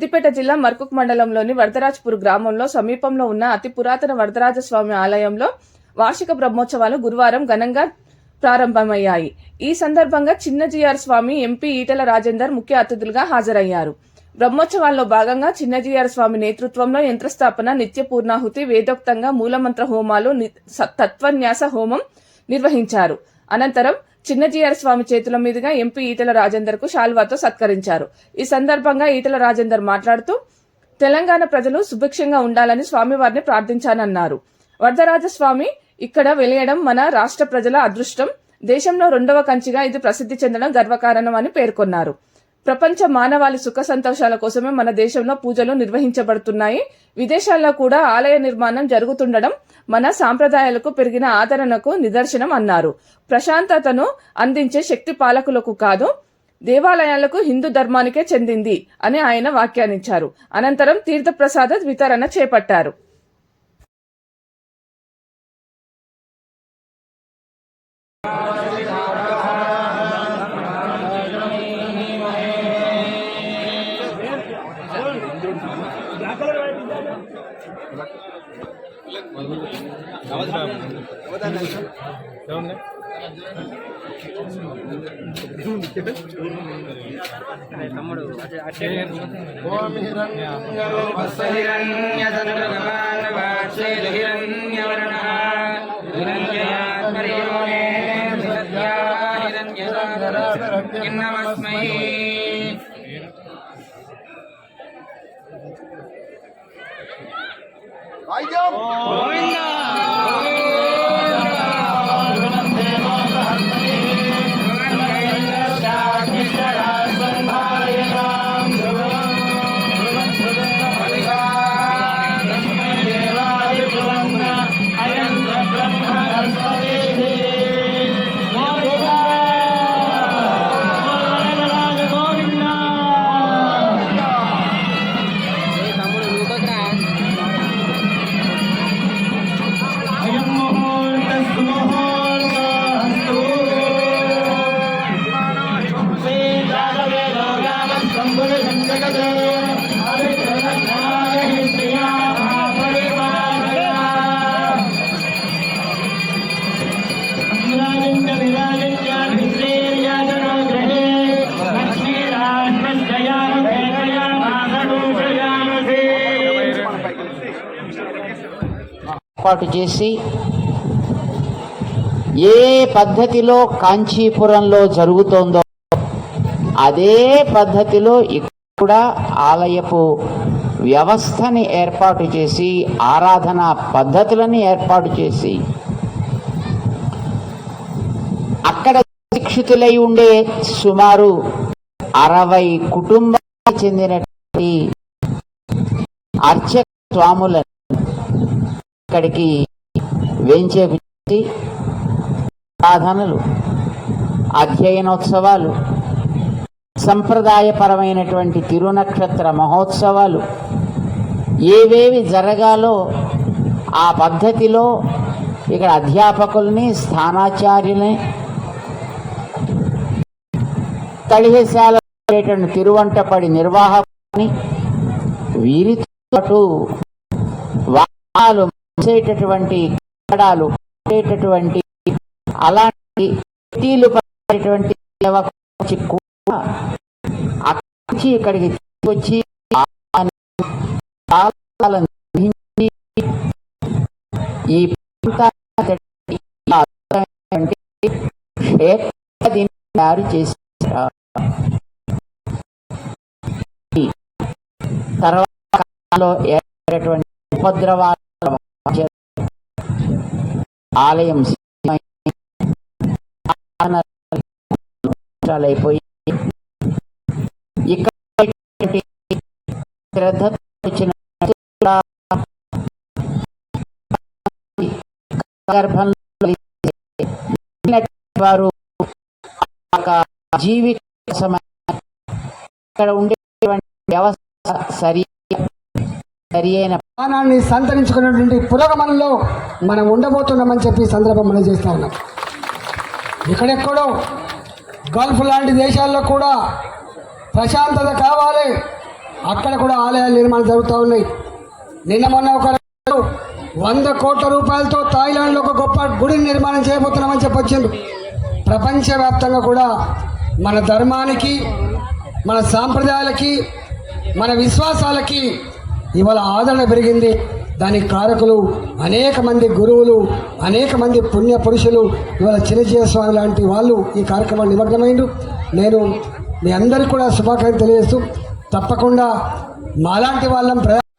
సిద్దిపేట జిల్లా మర్కుక్ మండలంలోని వరదరాజ్పూర్ గ్రామంలో సమీపంలో ఉన్న అతి పురాతన వరదరాజస్వామి ఆలయంలో వార్షిక బ్రహ్మోత్సవాలు గురువారం ఘనంగా ప్రారంభమయ్యాయి. ఈ సందర్భంగా చిన్నజీఆర్ స్వామి ఎంపీ ఈటల రాజేందర్ ముఖ్య అతిథులుగా హాజరయ్యారు. బ్రహ్మోత్సవాల్లో భాగంగా చిన్నజీఆర్ స్వామి నేతృత్వంలో యంత్రస్థాపన నిత్య పూర్ణాహుతి వేదోక్తంగా మూలమంత్ర హోమాలు ని- తత్వన్యాస హోమం నిర్వహించారు. అనంతరం చిన్నజీఆర్ స్వామి చేతుల మీదుగా ఎంపీ ఈటల రాజేందర్కు శాల్వాతో సత్కరించారు. ఈ సందర్భంగా ఈటల రాజేందర్ మాట్లాడుతూ తెలంగాణ ప్రజలు సుభిక్షంగా ఉండాలని స్వామివారిని ప్రార్థించానన్నారు. వరదరాజస్వామి ఇక్కడ వెలియడం మన రాష్ట్ర ప్రజల అదృష్టం. దేశంలో రెండవ కంచిగా ఇది ప్రసిద్ధి చెందడం గర్వకారణం అని పేర్కొన్నారు. ప్రపంచ మానవాళి సుఖ సంతోషాల కోసమే మన దేశంలో పూజలు నిర్వహించబడుతున్నాయి. విదేశాల్లో కూడా ఆలయ నిర్మాణం జరుగుతుండడం మన సాంప్రదాయాలకు పెరిగిన ఆదరణకు నిదర్శనం అన్నారు. ప్రశాంతతను అందించే శక్తి పాలకులకు కాదు దేవాలయాలకు హిందూ ధర్మానికే చెందింది అని ఆయన వ్యాఖ్యానించారు. అనంతరం తీర్థప్రసాద వితరణ చేపట్టారు. हिरण्यवर्णः हिरण्ययात्मर्योने सद्या हिरण्यनमस्मै ఏర్పాటు చేసి ఏ పద్ధతిలో కాంచీపురంలో జరుగుతోందో అదే పద్ధతిలో ఇక్కడ ఆలయపు వ్యవస్థని ఏర్పాటు చేసి ఆరాధన పద్ధతులని ఏర్పాటు చేసి అక్కడ శిక్షితులై ఉండే సుమారు అరవై కుటుంబానికి చెందినటువంటి అర్చక స్వాములను ఇక్కడికి వేంచేపించి సాధనలు అధ్యయనోత్సవాలు సంప్రదాయపరమైనటువంటి తిరునక్షత్ర మహోత్సవాలు ఏవేవి జరగాలో ఆ పద్ధతిలో ఇక్కడ అధ్యాపకుల్ని స్థానాచార్యుల్ని తడిహేశాల తిరువంటపడి నిర్వాహకుని వీరితో పాటు వాహనాలు చేసేటటువంటి కడాలు కట్టేటటువంటి అలాంటి పెట్టీలు పడేటటువంటి అక్కడి నుంచి ఇక్కడికి తీసుకొచ్చి ఈ తయారు చేసి తర్వాత ఏర్పడేటువంటి ఉపద్రవాల ఆలయం అయిపోయి ఇక్కడ శ్రద్ధ గర్భంలో వారు ఒక జీవిత ఇక్కడ ఉండేటువంటి వ్యవస్థ సరి సరి అయిన ప్రాణాన్ని సంతరించుకున్నటువంటి పురోగమనంలో మనం ఉండబోతున్నామని చెప్పి సందర్భం మనం చేస్తూ ఉన్నాం. ఇక్కడెక్కడో గల్ఫ్ లాంటి దేశాల్లో కూడా ప్రశాంతత కావాలి. అక్కడ కూడా ఆలయాల నిర్మాణం జరుగుతూ ఉన్నాయి. నిన్న మొన్న ఒక వంద కోట్ల రూపాయలతో థాయిలాండ్లో ఒక గొప్ప గుడిని నిర్మాణం చేయబోతున్నామని చెప్పొచ్చిండు ప్రపంచవ్యాప్తంగా కూడా మన ధర్మానికి మన సాంప్రదాయాలకి మన విశ్వాసాలకి ఇవాళ ఆదరణ పెరిగింది. దానికి కారకులు అనేక మంది గురువులు అనేక మంది పుణ్య పురుషులు ఇవాళ చిరజీవ స్వామి లాంటి వాళ్ళు ఈ కార్యక్రమాన్ని నిమగ్నమైండు నేను మీ అందరికీ కూడా శుభాకాంక్షలు తెలియజేస్తూ తప్పకుండా మాలాంటి వాళ్ళం ప్రజా